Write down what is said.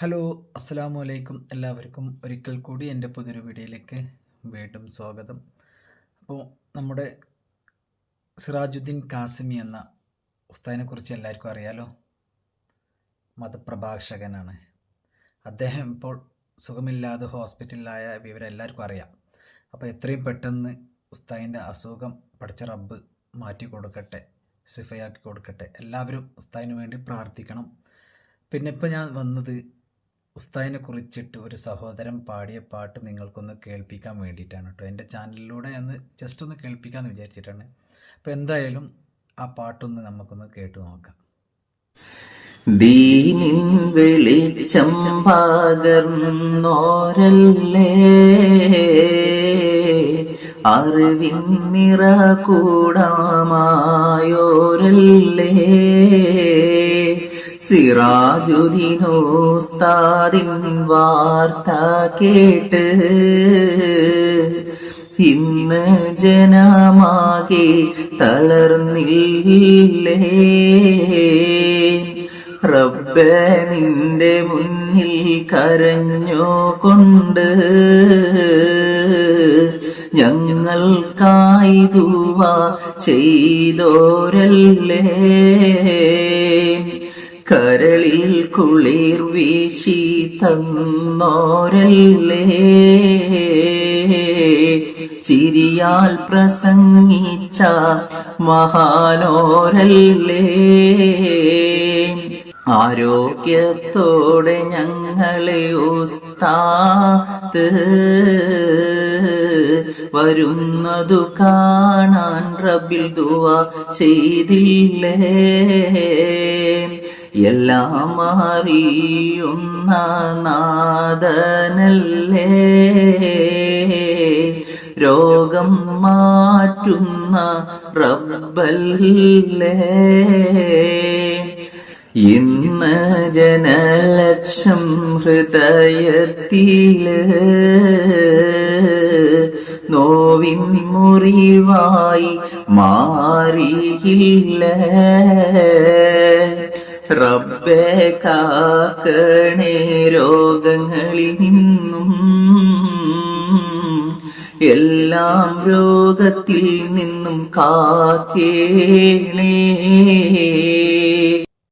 Hello അസ്സലാമു അലൈക്കും എല്ലാവർക്കും ഒരിക്കൽ കൂടി എന്റെ പുതിയൊരു വീഡിയോയിലേക്ക് വീണ്ടും സ്വാഗതം. അപ്പോൾ നമ്മുടെ സിറാജുദ്ദീൻ കാസിമി എന്ന ഉസ്താദിനെക്കുറിച്ച് എല്ലാവർക്കും അറിയാലോ? മതപ്രഭാഷകനാണ്. അദ്ദേഹം ഇപ്പോൾ സുഖമില്ലാതെ ഹോസ്പിറ്റലിലായ വിവരം എല്ലാവർക്കും അറിയാം. അപ്പോൾ എത്രയും പെട്ടെന്ന് ഉസ്താദിന്റെ അസുഖം പഠിച്ച റബ്ബ് മാറ്റി കൊടുക്കട്ടെ സിഫയാക്കി കൊടുക്കട്ടെ. എല്ലാവരും ഉസ്താദിന് വേണ്ടി പ്രാർത്ഥിക്കണം. പിന്നെ ഇപ്പോൾ ഞാൻ വന്നത് ഉസ്താദിനെ കുറിച്ചിട്ട് ഒരു സഹോദരൻ പാടിയ പാട്ട് നിങ്ങൾക്കൊന്ന് കേൾപ്പിക്കാൻ വേണ്ടിയിട്ടാണ് കേട്ടോ. എന്റെ ചാനലിലൂടെ ഒന്ന് ജസ്റ്റ് ഒന്ന് കേൾപ്പിക്കാമെന്ന് വിചാരിച്ചിട്ടാണ്. അപ്പോൾ എന്തായാലും ആ പാട്ടൊന്ന് നമുക്കൊന്ന് കേട്ടു നോക്കാം. ദീനിൻ വെളിച്ചം അറിവിൻ നിറ കൂടമായോരല്ലേ? സിറാജുദിനോസ്താദിൻ വാർത്ത കേട്ട് ഇന്ന് ജനമാകെ തളർന്നില്ലേ? റബ്ബ നിന്റെ മുന്നിൽ കരഞ്ഞോ കൊണ്ട് ഞങ്ങൾക്കായി ദുവ ചെയ്തോരല്ലേ? കരളിൽ കുളിർ വീശി തന്നോരല്ലേ? ചിരിയാൽ പ്രസംഗിച്ച മഹാനോരല്ലേ? ആരോഗ്യത്തോടെ ഞങ്ങളെ ഉസ്താത്ത് വരുന്നതു കാണാൻ റബിൽ ദുവ ചെയ്തില്ലേ? എല്ലാം അറിയുന്ന നാദനല്ലേ രോഗം മാറ്റുന്ന റബ്ബല്ലേ? ഇന്ന് ജനലക്ഷം ഹൃദയത്തിൽ നോവിൻ മുറിവായി മാറിയില്ല? റബ്ബെ കാക്കണേ രോഗങ്ങളിൽ നിന്നും എല്ലാം രോഗത്തിൽ നിന്നും കാക്കേണേ.